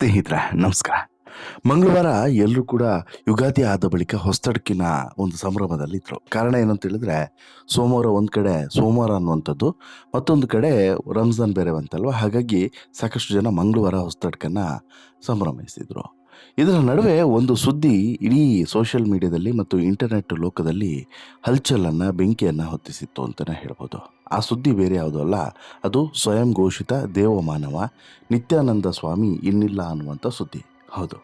ಸ್ನೇಹಿತರೆ, ನಮಸ್ಕಾರ. ಮಂಗಳವಾರ ಎಲ್ಲರೂ ಕೂಡ ಯುಗಾದಿ ಆದ ಬಳಿಕ ಹೊಸ್ತಡ್ಕಿನ ಒಂದು ಸಂಭ್ರಮದಲ್ಲಿದ್ದರು ಕಾರಣ ಏನು ಅಂತ ಹೇಳಿದ್ರೆ, ಸೋಮವಾರ ಒಂದು ಕಡೆ ಸೋಮವಾರ ಅನ್ನುವಂಥದ್ದು, ಮತ್ತೊಂದು ಕಡೆ ರಂಜಾನ್ ಬೇರೆ ಬಂತಲ್ವ? ಹಾಗಾಗಿ ಸಾಕಷ್ಟು ಜನ ಮಂಗಳವಾರ ಹೊಸ್ತಡ್ಕನ್ನ ಸಂಭ್ರಮಿಸಿದ್ರು. ಇದರ ನಡುವೆ ಒಂದು ಸುದ್ದಿ ಇಡೀ ಸೋಷಿಯಲ್ ಮೀಡಿಯಾದಲ್ಲಿ ಮತ್ತು ಇಂಟರ್ನೆಟ್ ಲೋಕದಲ್ಲಿ ಹಲ್ಚಲನ್ನು, ಬೆಂಕಿಯನ್ನು ಹೊತ್ತಿಸಿತ್ತು ಅಂತಲೇ ಹೇಳ್ಬೋದು. ಆ ಸುದ್ದಿ ಬೇರೆ ಯಾವುದೂ ಅಲ್ಲ ಅದು ಸ್ವಯಂ ಘೋಷಿತ ದೇವಮಾನವ, ನಿತ್ಯಾನಂದ ಸ್ವಾಮಿ ಇನ್ನಿಲ್ಲ ಅನ್ನುವಂಥ ಸುದ್ದಿ. ಹೌದು.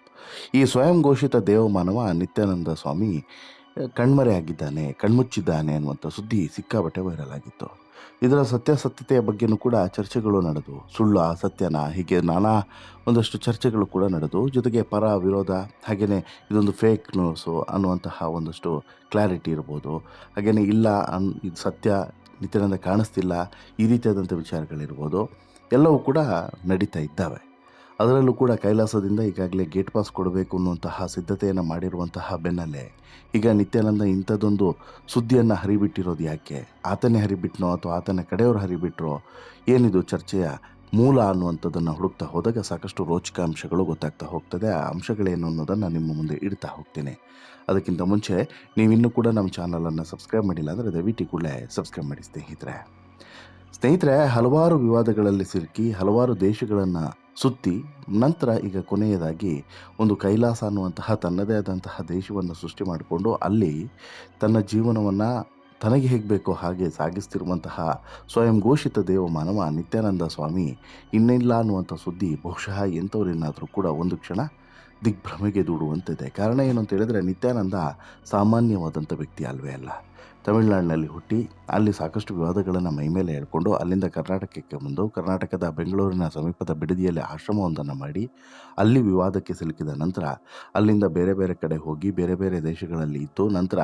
ಈ ಸ್ವಯಂ ಘೋಷಿತ ದೇವಮಾನವ, ನಿತ್ಯಾನಂದ ಸ್ವಾಮಿ ಕಣ್ಮರೆಯಾಗಿದ್ದಾನೆ ಕಣ್ಮುಚ್ಚಿದ್ದಾನೆ ಅನ್ನುವಂಥ ಸುದ್ದಿ ಸಿಕ್ಕಾಬಟ್ಟೆ ವೈರಲ್ ಆಗಿತ್ತು. ಇದರ ಸತ್ಯಾಸತ್ಯತೆಯ ಬಗ್ಗೆನೂ ಕೂಡ ಚರ್ಚೆಗಳು ನಡೆದು, ಸುಳ್ಳು, ಅಸತ್ಯನ, ಹೀಗೆ ನಾನಾ ಒಂದಷ್ಟು ಚರ್ಚೆಗಳು ಕೂಡ ನಡೆದು, ಜೊತೆಗೆ ಪರ, ವಿರೋಧ ಹಾಗೆಯೇ ಇದೊಂದು ಫೇಕ್ ನ್ಯೂಸು ಅನ್ನುವಂತಹ ಒಂದಷ್ಟು ಕ್ಲಾರಿಟಿ ಇರ್ಬೋದು ಹಾಗೆಯೇ ಇಲ್ಲ ಅನ್, ಇದು ಸತ್ಯ ನಿತ್ಯಾನಂದ ಕಾಣಿಸ್ತಿಲ್ಲ ಈ ರೀತಿಯಾದಂಥ ವಿಚಾರಗಳಿರ್ಬೋದು. ಎಲ್ಲವೂ ಕೂಡ ನಡೀತಾ ಇದ್ದಾವೆ. ಅದರಲ್ಲೂ ಕೂಡ ಕೈಲಾಸದಿಂದ ಈಗಾಗಲೇ ಗೇಟ್ ಪಾಸ್ ಕೊಡಬೇಕು ಅನ್ನುವಂತಹ ಸಿದ್ಧತೆಯನ್ನು ಮಾಡಿರುವಂತಹ ಬೆನ್ನಲ್ಲೇ ಈಗ ನಿತ್ಯಾನಂದ ಇಂಥದ್ದೊಂದು ಸುದ್ದಿಯನ್ನು ಹರಿಬಿಟ್ಟಿರೋದು ಯಾಕೆ? ಆತನೇ ಹರಿಬಿಟ್ನೋ ಅಥವಾ ಆತನ ಕಡೆಯವರು ಹರಿಬಿಟ್ರೋ? ಏನಿದು ಚರ್ಚೆಯ ಮೂಲ ಅನ್ನುವಂಥದ್ದನ್ನು ಹುಡುಕ್ತಾ ಹೋದಾಗ ಸಾಕಷ್ಟು ರೋಚಕ ಅಂಶಗಳು ಗೊತ್ತಾಗ್ತಾ ಹೋಗ್ತದೆ. ಆ ಅಂಶಗಳೇನು ಅನ್ನೋದನ್ನು ನಿಮ್ಮ ಮುಂದೆ ಇಡ್ತಾ ಹೋಗ್ತೀನಿ. ಅದಕ್ಕಿಂತ ಮುಂಚೆ ನೀವಿನ್ನೂ ಕೂಡ ನಮ್ಮ ಚಾನಲನ್ನು ಸಬ್ಸ್ಕ್ರೈಬ್ ಮಾಡಿಲ್ಲ ಅಂದರೆ ದಯವಿಟ್ಟು ಕೂಡಲೇ ಸಬ್ಸ್ಕ್ರೈಬ್ ಮಾಡಿ ಸ್ನೇಹಿತರೆ. ಸ್ನೇಹಿತರೆ, ಹಲವಾರು ವಿವಾದಗಳಲ್ಲಿ ಸಿಲುಕಿ, ಹಲವಾರು ದೇಶಗಳನ್ನು ಸುತ್ತಿ, ನಂತರ ಈಗ ಕೊನೆಯದಾಗಿ ಒಂದು ಕೈಲಾಸ ಅನ್ನುವಂತಹ ತನ್ನದೇ ಆದಂತಹ ದೇಶವನ್ನು ಸೃಷ್ಟಿ ಮಾಡಿಕೊಂಡು ಅಲ್ಲಿ ತನ್ನ ಜೀವನವನ್ನು ತನಗೆ ಹೇಗೆ ಬೇಕೋ ಹಾಗೆ ಸಾಗಿಸ್ತಿರುವಂತಹ ಸ್ವಯಂ ಘೋಷಿತ ದೇವಮಾನವ ನಿತ್ಯಾನಂದ ಸ್ವಾಮಿ ಇನ್ನಿಲ್ಲ ಅನ್ನುವಂಥ ಸುದ್ದಿ ಬಹುಶಃ ಎಂಥವರೇನಾದರೂ ಕೂಡ ಒಂದು ಕ್ಷಣ ದಿಗ್ಭ್ರಮೆಗೆ ದೂಡುವಂತಿದೆ. ಕಾರಣ ಏನು ಅಂತ ಹೇಳಿದ್ರೆ ನಿತ್ಯಾನಂದ ಸಾಮಾನ್ಯವಾದಂಥ ವ್ಯಕ್ತಿ ಅಲ್ವೇ ಅಲ್ಲ. ತಮಿಳುನಾಡಿನಲ್ಲಿ ಹುಟ್ಟಿ ಅಲ್ಲಿ ಸಾಕಷ್ಟು ವಿವಾದಗಳನ್ನು ಮೈಮೇಲೆ ಹೇಳ್ಕೊಂಡು ಅಲ್ಲಿಂದ ಕರ್ನಾಟಕಕ್ಕೆ ಬಂದು ಕರ್ನಾಟಕದ ಬೆಂಗಳೂರಿನ ಸಮೀಪದ ಬಿಡದಿಯಲ್ಲಿ ಆಶ್ರಮವೊಂದನ್ನು ಮಾಡಿ ಅಲ್ಲಿ ವಿವಾದಕ್ಕೆ ಸಿಲುಕಿದ ನಂತರ ಅಲ್ಲಿಂದ ಬೇರೆ ಬೇರೆ ಕಡೆ ಹೋಗಿ ಬೇರೆ ಬೇರೆ ದೇಶಗಳಲ್ಲಿ ಇತ್ತು ನಂತರ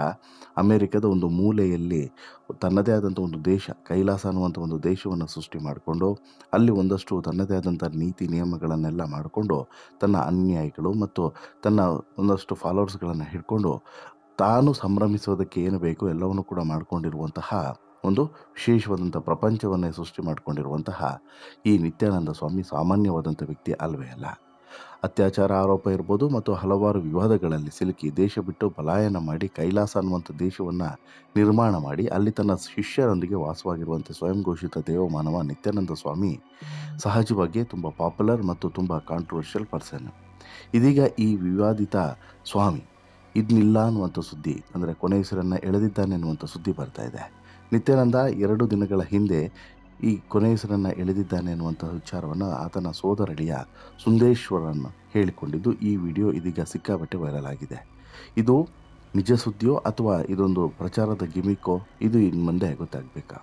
ಅಮೇರಿಕದ ಒಂದು ಮೂಲೆಯಲ್ಲಿ ತನ್ನದೇ ಆದಂಥ ಒಂದು ದೇಶ, ಕೈಲಾಸ ಅನ್ನುವಂಥ ಒಂದು ದೇಶವನ್ನು ಸೃಷ್ಟಿ ಮಾಡಿಕೊಂಡು ಅಲ್ಲಿ ಒಂದಷ್ಟು ತನ್ನದೇ ಆದಂಥ ನೀತಿ ನಿಯಮಗಳನ್ನೆಲ್ಲ ಮಾಡಿಕೊಂಡು ತನ್ನ ಅನ್ಯಾಯಿಗಳು ಮತ್ತು ತನ್ನ ಒಂದಷ್ಟು ಫಾಲೋವರ್ಸ್ಗಳನ್ನು ಹಿಡ್ಕೊಂಡು ತಾನು ಸಂಭ್ರಮಿಸೋದಕ್ಕೆ ಏನು ಬೇಕೋ ಎಲ್ಲವನ್ನು ಕೂಡ ಮಾಡಿಕೊಂಡಿರುವಂತಹ ಒಂದು ವಿಶೇಷವಾದಂಥ ಪ್ರಪಂಚವನ್ನೇ ಸೃಷ್ಟಿ ಮಾಡಿಕೊಂಡಿರುವಂತಹ ಈ ನಿತ್ಯಾನಂದ ಸ್ವಾಮಿ ಸಾಮಾನ್ಯವಾದಂಥ ವ್ಯಕ್ತಿ ಅಲ್ವೇ ಅಲ್ಲ. ಅತ್ಯಾಚಾರ ಆರೋಪ ಇರ್ಬೋದು ಮತ್ತು ಹಲವಾರು ವಿವಾದಗಳಲ್ಲಿ ಸಿಲುಕಿ ದೇಶ ಬಿಟ್ಟು ಪಲಾಯನ ಮಾಡಿ ಕೈಲಾಸ ಅನ್ನುವಂಥ ದೇಶವನ್ನು ನಿರ್ಮಾಣ ಮಾಡಿ ಅಲ್ಲಿ ತನ್ನ ಶಿಷ್ಯರೊಂದಿಗೆ ವಾಸವಾಗಿರುವಂಥ ಸ್ವಯಂ ಘೋಷಿತ ದೇವಮಾನವ ನಿತ್ಯಾನಂದ ಸ್ವಾಮಿ ಸಹಜವಾಗಿ ತುಂಬ ಪಾಪ್ಯುಲರ್ ಮತ್ತು ತುಂಬ ಕಾಂಟ್ರವರ್ಷಿಯಲ್ ಪರ್ಸನ್ ಇದೀಗ ಈ ವಿವಾದಿತ ಸ್ವಾಮಿ ಇದನ್ನಿಲ್ಲ ಅನ್ನುವಂಥ ಸುದ್ದಿ, ಅಂದರೆ ಕೊನೆ ಹೆಸರನ್ನು ಎಳೆದಿದ್ದಾನೆ ಅನ್ನುವಂಥ ಸುದ್ದಿ ಬರ್ತಾ ಇದೆ. ನಿತ್ಯಾನಂದ ಎರಡು ದಿನಗಳ ಹಿಂದೆ ಈ ಕೊನೆ ಹೆಸರನ್ನು ಎಳೆದಿದ್ದಾನೆ ಅನ್ನುವಂಥ ವಿಚಾರವನ್ನು ಆತನ ಸೋದರಳಿಯ ಸುಂದೇಶ್ವರನ್ನು ಹೇಳಿಕೊಂಡಿದ್ದು ಈ ವಿಡಿಯೋ ಇದೀಗ ಸಿಕ್ಕಾಪಟ್ಟೆ ವೈರಲ್ ಆಗಿದೆ. ಇದು ನಿಜ ಸುದ್ದಿಯೋ ಅಥವಾ ಇದೊಂದು ಪ್ರಚಾರದ ಗಿಮಿಕೋ ಇದು ಇನ್ನು ಮುಂದೆ ಗೊತ್ತಾಗಬೇಕಾ?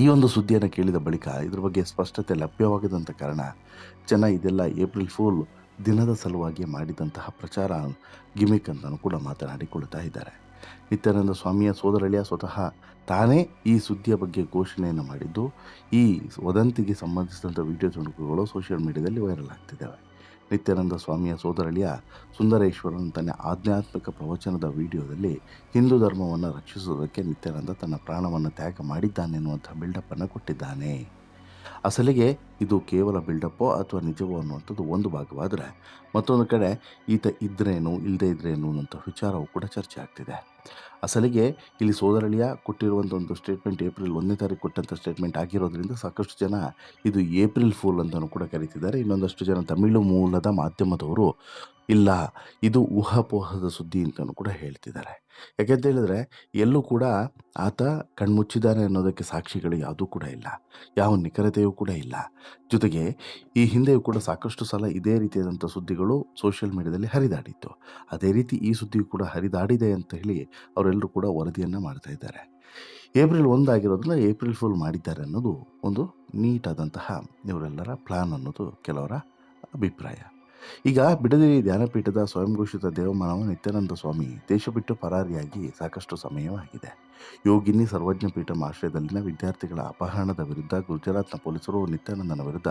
ಈ ಒಂದು ಸುದ್ದಿಯನ್ನು ಕೇಳಿದ ಬಳಿಕ ಇದ್ರ ಬಗ್ಗೆ ಸ್ಪಷ್ಟತೆ ಲಭ್ಯವಾಗದಂಥ ಕಾರಣ ಜನ ಇದೆಲ್ಲ ಏಪ್ರಿಲ್ ಫೂಲ್ ದಿನದ ಸಲುವಾಗಿ ಮಾಡಿದಂತಹ ಪ್ರಚಾರ ಗಿಮಿಕ್ ಅಂತಲೂ ಕೂಡ ಮಾತನಾಡಿಕೊಳ್ಳುತ್ತಾ ಇದ್ದಾರೆ. ನಿತ್ಯಾನಂದ ಸ್ವಾಮಿಯ ಸೋದರಳಿಯ ಸ್ವತಃ ತಾನೇ ಈ ಸುದ್ದಿಯ ಬಗ್ಗೆ ಘೋಷಣೆಯನ್ನು ಮಾಡಿದ್ದು, ಈ ವದಂತಿಗೆ ಸಂಬಂಧಿಸಿದಂಥ ವಿಡಿಯೋ ತುಣುಕುಗಳು ಸೋಷಿಯಲ್ ಮೀಡಿಯಾದಲ್ಲಿ ವೈರಲ್ ಆಗ್ತಿದ್ದಾವೆ. ನಿತ್ಯಾನಂದ ಸ್ವಾಮಿಯ ಸೋದರಳಿಯ ಸುಂದರೇಶ್ವರನ ತನ್ನ ಆಧ್ಯಾತ್ಮಿಕ ಪ್ರವಚನದ ವಿಡಿಯೋದಲ್ಲಿ ಹಿಂದೂ ಧರ್ಮವನ್ನು ರಕ್ಷಿಸುವುದಕ್ಕೆ ನಿತ್ಯಾನಂದ ತನ್ನ ಪ್ರಾಣವನ್ನು ತ್ಯಾಗ ಮಾಡಿದ್ದಾನೆ ಎನ್ನುವಂಥ ಬಿಲ್ಡಪ್ಪನ್ನು ಕೊಟ್ಟಿದ್ದಾನೆ. ಅಸಲಿಗೆ ಇದು ಕೇವಲ ಬಿಲ್ಡಪ್ಪೋ ಅಥವಾ ನಿಜವೋ ಅನ್ನುವಂಥದ್ದು ಒಂದು ಭಾಗವಾದರೆ ಮತ್ತೊಂದು ಕಡೆ ಈತ ಇದ್ರೇನು ಇಲ್ಲದೇ ಇದ್ರೇನು ಅನ್ನೋಂಥ ವಿಚಾರವೂ ಕೂಡ ಚರ್ಚೆ ಆಗ್ತಿದೆ. ಅಸಲಿಗೆ ಇಲ್ಲಿ ಸೋದರಳಿಯ ಕೊಟ್ಟಿರುವಂಥ ಒಂದು ಸ್ಟೇಟ್ಮೆಂಟ್ ಏಪ್ರಿಲ್ ಒಂದನೇ ತಾರೀಕು ಕೊಟ್ಟಂಥ ಸ್ಟೇಟ್ಮೆಂಟ್ ಆಗಿರೋದ್ರಿಂದ ಸಾಕಷ್ಟು ಜನ ಇದು ಏಪ್ರಿಲ್ ಫೂಲ್ ಅಂತಲೂ ಕೂಡ ಕರೀತಿದ್ದಾರೆ. ಇನ್ನೊಂದಷ್ಟು ಜನ ತಮಿಳು ಮೂಲದ ಮಾಧ್ಯಮದವರು ಇಲ್ಲ, ಇದು ಊಹಾಪೋಹದ ಸುದ್ದಿ ಅಂತಲೂ ಕೂಡ ಹೇಳ್ತಿದ್ದಾರೆ. ಯಾಕೆಂತ ಹೇಳಿದ್ರೆ, ಎಲ್ಲೂ ಕೂಡ ಆತ ಕಣ್ಮುಚ್ಚಿದ್ದಾನೆ ಅನ್ನೋದಕ್ಕೆ ಸಾಕ್ಷಿಗಳು ಯಾವುದೂ ಕೂಡ ಇಲ್ಲ. ಯಾವ ನಿಖರತೆಯೂ ಕೂಡ ಇಲ್ಲ. ಜೊತೆಗೆ, ಈ ಹಿಂದೆಯೂ ಕೂಡ ಸಾಕಷ್ಟು ಸಲ ಇದೇ ರೀತಿಯಾದಂಥ ಸುದ್ದಿಗಳು ಸೋಷಿಯಲ್ ಮೀಡಿಯಾದಲ್ಲಿ ಹರಿದಾಡಿತ್ತು. ಅದೇ ರೀತಿ ಈ ಸುದ್ದಿಯು ಕೂಡ ಹರಿದಾಡಿದೆ ಅಂತ ಹೇಳಿ ಅವರೆಲ್ಲರೂ ಕೂಡ ವರದಿಯನ್ನು ಮಾಡ್ತಾ ಇದ್ದಾರೆ. ಏಪ್ರಿಲ್ ಒಂದಾಗಿರೋದನ್ನ ಏಪ್ರಿಲ್ ಫುಲ್ ಮಾಡಿದ್ದಾರೆ ಅನ್ನೋದು ಒಂದು ನೀಟಾದಂತಹ ಇವರೆಲ್ಲರ ಪ್ಲಾನ್ ಅನ್ನೋದು ಕೆಲವರ ಅಭಿಪ್ರಾಯ. ಈಗ ಬಿಡದಿರಿ ಧ್ಯಾನಪೀಠದ ಸ್ವಯಂ ಘೋಷಿತ ದೇವಮಾನವ ನಿತ್ಯಾನಂದ ಸ್ವಾಮಿ ದೇಶ ಬಿಟ್ಟು ಪರಾರಿಯಾಗಿ ಸಾಕಷ್ಟು ಸಮಯವಾಗಿದೆ. ಯೋಗಿನಿ ಸರ್ವಜ್ಞ ಪೀಠಂ ಆಶ್ರಯದಲ್ಲಿನ ವಿದ್ಯಾರ್ಥಿಗಳ ಅಪಹರಣದ ವಿರುದ್ಧ ಗುಜರಾತ್ನ ಪೊಲೀಸರು ನಿತ್ಯಾನಂದನ ವಿರುದ್ಧ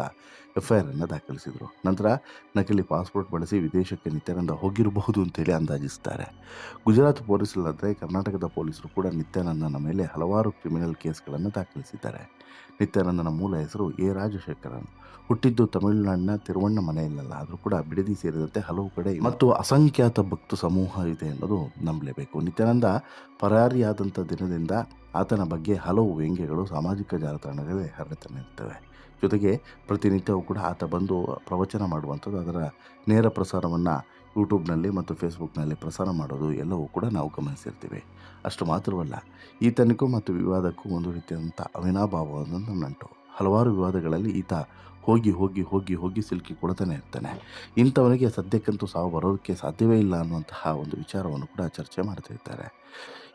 ಎಫ್ಐಆರ್ ಅನ್ನು ದಾಖಲಿಸಿದರು. ನಂತರ ನಕಲಿ ಪಾಸ್ಪೋರ್ಟ್ ಬಳಸಿ ವಿದೇಶಕ್ಕೆ ನಿತ್ಯಾನಂದ ಹೋಗಿರಬಹುದು ಅಂತೇಳಿ ಅಂದಾಜಿಸುತ್ತಾರೆ ಗುಜರಾತ್ ಪೊಲೀಸರಲ್ಲದೆ ಕರ್ನಾಟಕದ ಪೊಲೀಸರು ಕೂಡ ನಿತ್ಯಾನಂದನ ಮೇಲೆ ಹಲವಾರು ಕ್ರಿಮಿನಲ್ ಕೇಸ್ಗಳನ್ನು ದಾಖಲಿಸಿದ್ದಾರೆ. ನಿತ್ಯಾನಂದನ ಮೂಲ ಹೆಸರು ಎ. ರಾಜಶೇಖರನ್. ಹುಟ್ಟಿದ್ದು ತಮಿಳುನಾಡಿನ ತಿರುವಣ್ಣಮನೆಯಲ್ಲ ಆದರೂ ಕೂಡ ಬಿಡದಿ ಸೇರಿದಂತೆ ಹಲವು ಕಡೆ ಮತ್ತು ಅಸಂಖ್ಯಾತ ಭಕ್ತ ಸಮೂಹ ಇದೆ ಅನ್ನೋದು ನಂಬಲೇಬೇಕು. ನಿತ್ಯಾನಂದ ಪರಾರಿಯಾದಂಥ ದಿನದಿಂದ ಆತನ ಬಗ್ಗೆ ಹಲವು ವ್ಯಂಗ್ಯಗಳು ಸಾಮಾಜಿಕ ಜಾಲತಾಣಗಳಲ್ಲಿ ಹರಡ್ತಾನೆ ಇರ್ತವೆ ಜೊತೆಗೆ ಪ್ರತಿನಿತ್ಯವೂ ಕೂಡ ಆತ ಬಂದು ಪ್ರವಚನ ಮಾಡುವಂಥದ್ದು, ಅದರ ನೇರ ಪ್ರಸಾರವನ್ನು ಯೂಟ್ಯೂಬ್ನಲ್ಲಿ ಮತ್ತು ಫೇಸ್ಬುಕ್ನಲ್ಲಿ ಪ್ರಸಾರ ಮಾಡೋದು ಎಲ್ಲವೂ ಕೂಡ ನಾವು ಗಮನಿಸಿರ್ತೀವಿ. ಅಷ್ಟು ಮಾತ್ರವಲ್ಲ, ಈತನಿಗೂ ಮತ್ತು ವಿವಾದಕ್ಕೂ ಒಂದು ರೀತಿಯಾದಂಥ ಅವಿನಾಭಾವವನ್ನು ನಂಟು ಹಲವಾರು ವಿವಾದಗಳಲ್ಲಿ ಈತ ಹೋಗಿ ಹೋಗಿ ಹೋಗಿ ಹೋಗಿ ಸಿಲುಕಿ ಕೊಡ್ತಾನೆ ಇರ್ತಾನೆ. ಇಂಥವನಿಗೆ ಸದ್ಯಕ್ಕಂತೂ ಸಾವು ಬರೋದಕ್ಕೆ ಸಾಧ್ಯವೇ ಇಲ್ಲ ಅನ್ನುವಂತಹ ಒಂದು ವಿಚಾರವನ್ನು ಕೂಡ ಚರ್ಚೆ ಮಾಡ್ತಿರ್ತಾರೆ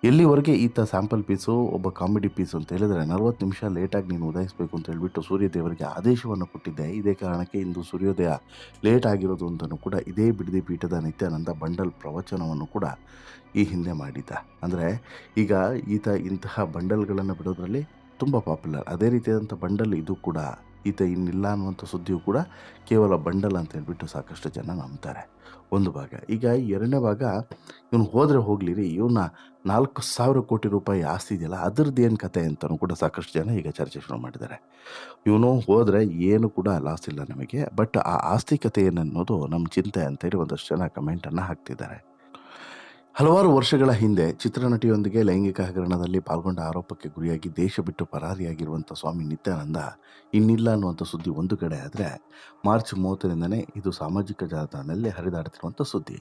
ಎಲ್ಲಿವರೆಗೆ ಈತ ಸ್ಯಾಂಪಲ್ ಪೀಸು, ಒಬ್ಬ ಕಾಮಿಡಿ ಪೀಸು ಅಂತ ಹೇಳಿದರೆ ನಲವತ್ತು ನಿಮಿಷ ಲೇಟಾಗಿ ನೀನು ಉದಯಿಸಬೇಕು ಅಂತ ಹೇಳಿಬಿಟ್ಟು ಸೂರ್ಯದೇವರಿಗೆ ಆದೇಶವನ್ನು ಕೊಟ್ಟಿದ್ದೆ. ಇದೇ ಕಾರಣಕ್ಕೆ ಇಂದು ಸೂರ್ಯೋದಯ ಲೇಟ್ ಆಗಿರೋದು ಅಂತಲೂ ಕೂಡ ಇದೇ ಬಿಡದಿ ಪೀಠದ ನಿತ್ಯಾನಂದ ಬಂಡಲ್ ಪ್ರವಚನವನ್ನು ಕೂಡ ಈ ಹಿಂದೆ ಮಾಡಿದ್ದ. ಅಂದರೆ ಈಗ ಈತ ಇಂತಹ ಬಂಡಲ್ಗಳನ್ನು ಬಿಡೋದರಲ್ಲಿ ತುಂಬ ಪಾಪ್ಯುಲರ್ ಅದೇ ರೀತಿಯಾದಂಥ ಬಂಡಲ್ ಇದು ಕೂಡ ಈತ ಇನ್ನಿಲ್ಲ ಅನ್ನುವಂಥ ಸುದ್ದಿಯು ಕೂಡ ಕೇವಲ ಬಂಡಲ್ ಅಂತ ಹೇಳ್ಬಿಟ್ಟು ಸಾಕಷ್ಟು ಜನ ನಂಬ್ತಾರೆ. ಒಂದು ಭಾಗ. ಈಗ ಎರಡನೇ ಭಾಗ, ಇವನು ಹೋದರೆ ಹೋಗಲಿ ರೀ ಇವನ ನಾಲ್ಕು ಸಾವಿರ ಕೋಟಿ ರೂಪಾಯಿ ಆಸ್ತಿ ಇದೆಯಲ್ಲ, ಅದರದ್ದು ಏನು ಕತೆ ಅಂತಲೂ ಕೂಡ ಸಾಕಷ್ಟು ಜನ ಈಗ ಚರ್ಚೆ ಶುರು ಮಾಡಿದ್ದಾರೆ. ಇವನು ಹೋದರೆ ಏನು ಕೂಡ ಲಾಸ್ ಇಲ್ಲ ನಮಗೆ ಬಟ್ ಆ ಆಸ್ತಿ ಕತೆ ಏನನ್ನೋದು ನಮ್ಮ ಚಿಂತೆ ಅಂತೇಳಿ ಒಂದಷ್ಟು ಜನ ಕಮೆಂಟನ್ನು ಹಾಕ್ತಿದ್ದಾರೆ. ಹಲವಾರು ವರ್ಷಗಳ ಹಿಂದೆ ಚಿತ್ರನಟಿಯೊಂದಿಗೆ ಲೈಂಗಿಕ ಹಗರಣದಲ್ಲಿ ಪಾಲ್ಗೊಂಡ ಆರೋಪಕ್ಕೆ ಗುರಿಯಾಗಿ ದೇಶ ಬಿಟ್ಟು ಪರಾರಿಯಾಗಿರುವಂಥ ಸ್ವಾಮಿ ನಿತ್ಯಾನಂದ ಇನ್ನಿಲ್ಲ ಅನ್ನುವಂಥ ಸುದ್ದಿ ಒಂದು ಕಡೆ ಆದರೆ ಮಾರ್ಚ್ ಮೂವತ್ತರಿಂದನೇ ಇದು ಸಾಮಾಜಿಕ ಜಾಲತಾಣದಲ್ಲಿ ಹರಿದಾಡುತ್ತಿರುವಂಥ ಸುದ್ದಿ.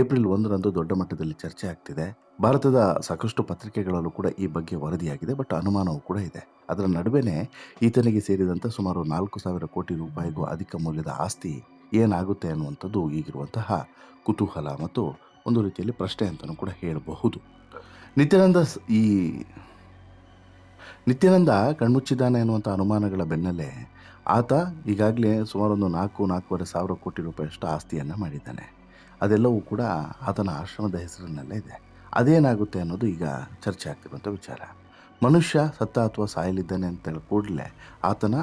ಏಪ್ರಿಲ್ ಒಂದರಂದು ದೊಡ್ಡ ಮಟ್ಟದಲ್ಲಿ ಚರ್ಚೆ ಆಗ್ತಿದೆ. ಭಾರತದ ಸಾಕಷ್ಟು ಪತ್ರಿಕೆಗಳಲ್ಲೂ ಕೂಡ ಈ ಬಗ್ಗೆ ವರದಿಯಾಗಿದೆ, ಬಟ್ ಅನುಮಾನವೂ ಕೂಡ ಇದೆ. ಅದರ ನಡುವೆನೇ ಈತನಿಗೆ ಸೇರಿದಂಥ ಸುಮಾರು ನಾಲ್ಕು ಸಾವಿರ ಕೋಟಿ ರೂಪಾಯಿಗೂ ಅಧಿಕ ಮೌಲ್ಯದ ಆಸ್ತಿ ಏನಾಗುತ್ತೆ ಅನ್ನುವಂಥದ್ದು ಈಗಿರುವಂತಹ ಕುತೂಹಲ ಮತ್ತು ಒಂದು ರೀತಿಯಲ್ಲಿ ಪ್ರಶ್ನೆ ಅಂತಲೂ ಕೂಡ ಹೇಳಬಹುದು. ನಿತ್ಯಾನಂದ ಈ ನಿತ್ಯಾನಂದ ಕಣ್ಮುಚ್ಚಿದ್ದಾನೆ ಎನ್ನುವಂಥ ಅನುಮಾನಗಳ ಬೆನ್ನಲ್ಲೇ ಆತ ಈಗಾಗಲೇ ಸುಮಾರೊಂದು ನಾಲ್ಕು, ನಾಲ್ಕೂವರೆ ಸಾವಿರ ಕೋಟಿ ರೂಪಾಯಿಯಷ್ಟು ಆಸ್ತಿಯನ್ನು ಮಾಡಿದ್ದಾನೆ. ಅದೆಲ್ಲವೂ ಕೂಡ ಆತನ ಆಶ್ರಮದ ಹೆಸರಿನಲ್ಲೇ ಇದೆ. ಅದೇನಾಗುತ್ತೆ ಅನ್ನೋದು ಈಗ ಚರ್ಚೆ ಆಗ್ತಿರುವಂಥ ವಿಚಾರ. ಮನುಷ್ಯ ಸತ್ತ ಅಥವಾ ಸಾಯಲಿದ್ದಾನೆ ಅಂತ ಹೇಳಿ ಕೂಡಲೇ ಆತನ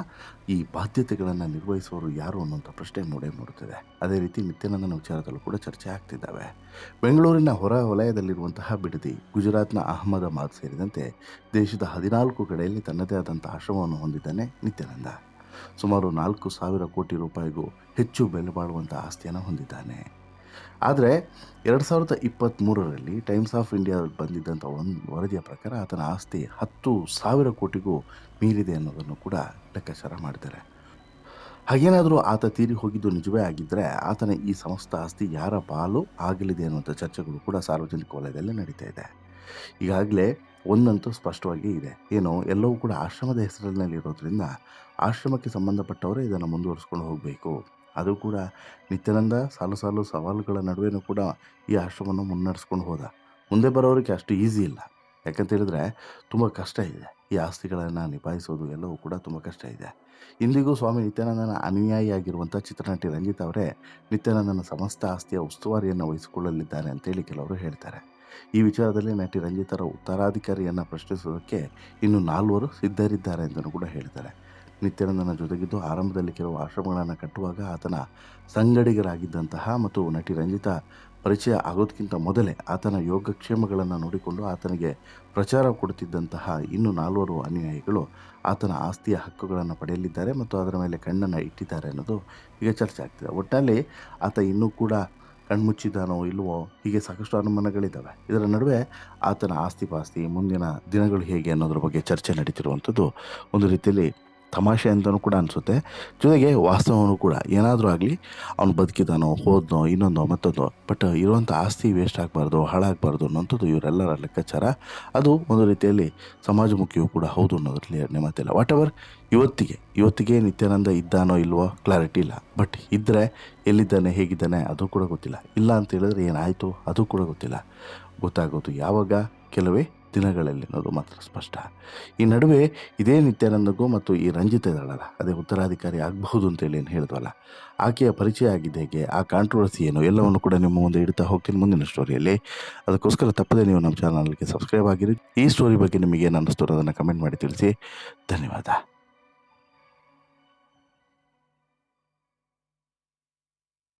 ಈ ಬಾಧ್ಯತೆಗಳನ್ನು ನಿರ್ವಹಿಸುವವರು ಯಾರು ಅನ್ನುವಂಥ ಪ್ರಶ್ನೆ ಮೂಡೇ ಮೂಡುತ್ತದೆ. ಅದೇ ರೀತಿ ನಿತ್ಯಾನಂದನ ವಿಚಾರದಲ್ಲೂ ಕೂಡ ಚರ್ಚೆ ಆಗ್ತಿದ್ದಾವೆ. ಬೆಂಗಳೂರಿನ ಹೊರ ವಲಯದಲ್ಲಿರುವಂತಹ ಬಿಡದಿ ಗುಜರಾತ್ನ ಅಹಮದಾಬಾದ್ ಸೇರಿದಂತೆ ದೇಶದ ಹದಿನಾಲ್ಕು ಕಡೆಯಲ್ಲಿ ತನ್ನದೇ ಆದಂಥ ಆಶ್ರಮವನ್ನು ಹೊಂದಿದ್ದಾನೆ ನಿತ್ಯಾನಂದ. ಸುಮಾರು ನಾಲ್ಕು ಸಾವಿರ ಕೋಟಿ ರೂಪಾಯಿಗೂ ಹೆಚ್ಚು ಬೆಲೆ ಬಾಳುವಂಥ ಆಸ್ತಿಯನ್ನು ಹೊಂದಿದ್ದಾನೆ. ಆದರೆ ಎರಡು ಸಾವಿರದ ಇಪ್ಪತ್ತ್ಮೂರರಲ್ಲಿ ಟೈಮ್ಸ್ ಆಫ್ ಇಂಡಿಯಾ ಬಂದಿದ್ದಂಥ ಒಂದು ವರದಿಯ ಪ್ರಕಾರ ಆತನ ಆಸ್ತಿ ಹತ್ತು ಸಾವಿರ ಕೋಟಿಗೂ ಮೀರಿದೆ ಅನ್ನೋದನ್ನು ಕೂಡ ಲೆಕ್ಕಾಚಾರ ಮಾಡಿದ್ದಾರೆ. ಹಾಗೇನಾದರೂ ಆತ ತೀರಿ ಹೋಗಿದ್ದು ನಿಜವೇ ಆಗಿದ್ದರೆ ಆತನ ಈ ಸಮಸ್ತ ಆಸ್ತಿ ಯಾರ ಪಾಲು ಆಗಲಿದೆ ಅನ್ನುವಂಥ ಚರ್ಚೆಗಳು ಕೂಡ ಸಾರ್ವಜನಿಕ ವಲಯದಲ್ಲಿ ನಡೀತಾ ಇದೆ. ಈಗಾಗಲೇ ಒಂದಂತೂ ಸ್ಪಷ್ಟವಾಗಿ ಇದೆ. ಏನು ಎಲ್ಲವೂ ಕೂಡ ಆಶ್ರಮದ ಹೆಸರಿನಲ್ಲಿ ಇರೋದ್ರಿಂದ ಆಶ್ರಮಕ್ಕೆ ಸಂಬಂಧಪಟ್ಟವರೇ ಇದನ್ನು ಮುಂದುವರಿಸ್ಕೊಂಡು ಹೋಗಬೇಕು. ಅದು ಕೂಡ ನಿತ್ಯಾನಂದ ಸಾಲು ಸಾಲು ಸವಾಲುಗಳ ನಡುವೆಯೂ ಕೂಡ ಈ ಆಶ್ರಮವನ್ನು ಮುನ್ನಡೆಸ್ಕೊಂಡು ಹೋದ. ಮುಂದೆ ಬರೋರಿಗೆ ಅಷ್ಟು ಈಸಿ ಇಲ್ಲ. ಯಾಕಂತ ಹೇಳಿದ್ರೆ ತುಂಬ ಕಷ್ಟ ಇದೆ. ಈ ಆಸ್ತಿಗಳನ್ನು ನಿಭಾಯಿಸೋದು ಎಲ್ಲವೂ ಕೂಡ ತುಂಬ ಕಷ್ಟ ಇದೆ. ಇಂದಿಗೂ ಸ್ವಾಮಿ ನಿತ್ಯಾನಂದನ ಅನುಯಾಯಿಯಾಗಿರುವಂಥ ಚಿತ್ರನಟಿ ರಂಜಿತ್ ಅವರೇ ನಿತ್ಯಾನಂದನ ಸಮಸ್ತ ಆಸ್ತಿಯ ಉಸ್ತುವಾರಿಯನ್ನು ವಹಿಸಿಕೊಳ್ಳಲಿದ್ದಾರೆ ಅಂತೇಳಿ ಕೆಲವರು ಹೇಳ್ತಾರೆ. ಈ ವಿಚಾರದಲ್ಲಿ ನಟಿ ರಂಜಿತರ ಉತ್ತರಾಧಿಕಾರಿಯನ್ನು ಪ್ರಶ್ನಿಸೋದಕ್ಕೆ ಇನ್ನು ನಾಲ್ವರು ಸಿದ್ಧರಿದ್ದಾರೆ ಅಂತಲೂ ಕೂಡ ಹೇಳ್ತಾರೆ ನಿತ್ಯಾನಂದನ ಜೊತೆಗಿದ್ದು ಆರಂಭದಲ್ಲಿ ಕೆಲವು ಆಶ್ರಮಗಳನ್ನು ಕಟ್ಟುವಾಗ ಆತನ ಸಂಗಡಿಗರಾಗಿದ್ದಂತಹ ಮತ್ತು ನಟಿ ರಂಜಿತಾ ಪರಿಚಯ ಆಗೋದಕ್ಕಿಂತ ಮೊದಲೇ ಆತನ ಯೋಗಕ್ಷೇಮಗಳನ್ನು ನೋಡಿಕೊಂಡು ಆತನಿಗೆ ಪ್ರಚಾರ ಕೊಡುತ್ತಿದ್ದಂತಹ ಇನ್ನು ನಾಲ್ವರು ಅನುಯಾಯಿಗಳು ಆತನ ಆಸ್ತಿಯ ಹಕ್ಕುಗಳನ್ನು ಪಡೆಯಲಿದ್ದಾರೆ ಮತ್ತು ಅದರ ಮೇಲೆ ಕಣ್ಣನ್ನು ಇಟ್ಟಿದ್ದಾರೆ ಅನ್ನೋದು ಈಗ ಚರ್ಚೆ ಆಗ್ತಿದೆ. ಒಟ್ಟಿನಲ್ಲಿ ಆತ ಇನ್ನೂ ಕೂಡ ಕಣ್ಮುಚ್ಚಿದ್ದಾನೋ ಇಲ್ವೋ ಹೀಗೆ ಸಾಕಷ್ಟು ಅನುಮಾನಗಳಿದ್ದಾವೆ. ಇದರ ನಡುವೆ ಆತನ ಆಸ್ತಿ ಪಾಸ್ತಿ ಮುಂದಿನ ದಿನಗಳು ಹೇಗೆ ಅನ್ನೋದ್ರ ಬಗ್ಗೆ ಚರ್ಚೆ ನಡೀತಿರುವಂಥದ್ದು ಒಂದು ರೀತಿಯಲ್ಲಿ ತಮಾಷೆ ಅಂತಲೂ ಕೂಡ ಅನಿಸುತ್ತೆ. ಜೊತೆಗೆ ವಾಸ್ತವನು ಕೂಡ. ಏನಾದರೂ ಆಗಲಿ, ಅವನು ಬದುಕಿದಾನೋ, ಹೋದ್ನೋ, ಇನ್ನೊಂದೋ, ಮತ್ತೊಂದೋ ಬಟ್ ಇರುವಂಥ ಆಸ್ತಿ ವೇಸ್ಟ್ ಆಗಬಾರ್ದು, ಹಾಳಾಗಬಾರ್ದು ಅನ್ನೋಂಥದ್ದು ಇವರೆಲ್ಲರ ಲೆಕ್ಕಾಚಾರ. ಅದು ಒಂದು ರೀತಿಯಲ್ಲಿ ಸಮಾಜಮುಖಿಯೂ ಕೂಡ ಹೌದು ಅನ್ನೋದ್ರಲ್ಲಿ ಮಾತಿಲ್ಲ. ವಾಟ್ ಎವರ್ ಇವತ್ತಿಗೆ ಇವತ್ತಿಗೆ ನಿತ್ಯಾನಂದ ಇದ್ದಾನೋ ಇಲ್ವೋ ಕ್ಲಾರಿಟಿ ಇಲ್ಲ. ಬಟ್ ಇದ್ದರೆ ಎಲ್ಲಿದ್ದಾನೆ, ಹೇಗಿದ್ದಾನೆ, ಅದು ಕೂಡ ಗೊತ್ತಿಲ್ಲ. ಇಲ್ಲ ಅಂತ ಹೇಳಿದ್ರೆ ಏನಾಯಿತು, ಅದು ಕೂಡ ಗೊತ್ತಿಲ್ಲ. ಗೊತ್ತಾಗೋದು ಯಾವಾಗ? ಕೆಲವೇ ದಿನಗಳಲ್ಲಿ ಅನ್ನೋದು ಮಾತ್ರ ಸ್ಪಷ್ಟ. ಈ ನಡುವೆ ಇದೇ ನಿತ್ಯಾನಂದಗೂ ಮತ್ತು ಈ ರಂಜಿತ ಇದ್ದಾಳಲ್ಲ, ಅದೇ ಉತ್ತರಾಧಿಕಾರಿ ಆಗಬಹುದು ಅಂತೇಳಿ ಏನು ಹೇಳಿದ್ವಲ್ಲ, ಆಕೆಯ ಪರಿಚಯ ಆಗಿದ್ದ ಹೇಗೆ, ಆ ಕಾಂಟ್ರವರ್ಸಿ ಏನು, ಎಲ್ಲವನ್ನು ಕೂಡ ನಿಮ್ಮ ಮುಂದೆ ಇಡ್ತಾ ಹೋಗ್ತೀನಿ ಮುಂದಿನ ಸ್ಟೋರಿಯಲ್ಲಿ ಅದಕ್ಕೋಸ್ಕರ ತಪ್ಪದೆ ನೀವು ನಮ್ಮ ಚಾನಲ್ಗೆ ಸಬ್ಸ್ಕ್ರೈಬ್ ಆಗಿರಿ. ಈ ಸ್ಟೋರಿ ಬಗ್ಗೆ ನಿಮಗೆ ಏನು ಅನ್ನಿಸ್ತು ಅದನ್ನು ಕಮೆಂಟ್ ಮಾಡಿ ತಿಳಿಸಿ. ಧನ್ಯವಾದ.